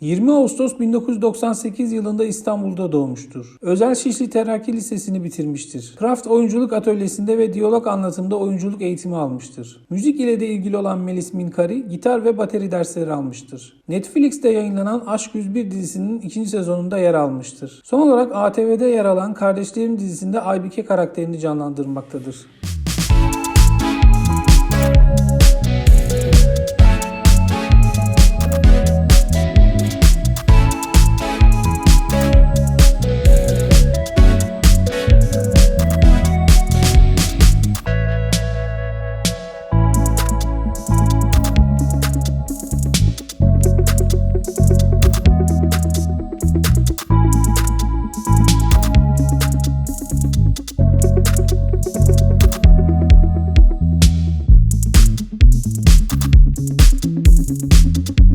20 Ağustos 1998 yılında İstanbul'da doğmuştur. Özel Şişli Terakki Lisesi'ni bitirmiştir. Kraft Oyunculuk Atölyesi'nde ve diyalog anlatımda oyunculuk eğitimi almıştır. Müzik ile de ilgili olan Melis Minkari, gitar ve bateri dersleri almıştır. Netflix'te yayınlanan Aşk 101 dizisinin ikinci sezonunda yer almıştır. Son olarak ATV'de yer alan Kardeşlerim dizisinde Aybike karakterini canlandırmaktadır.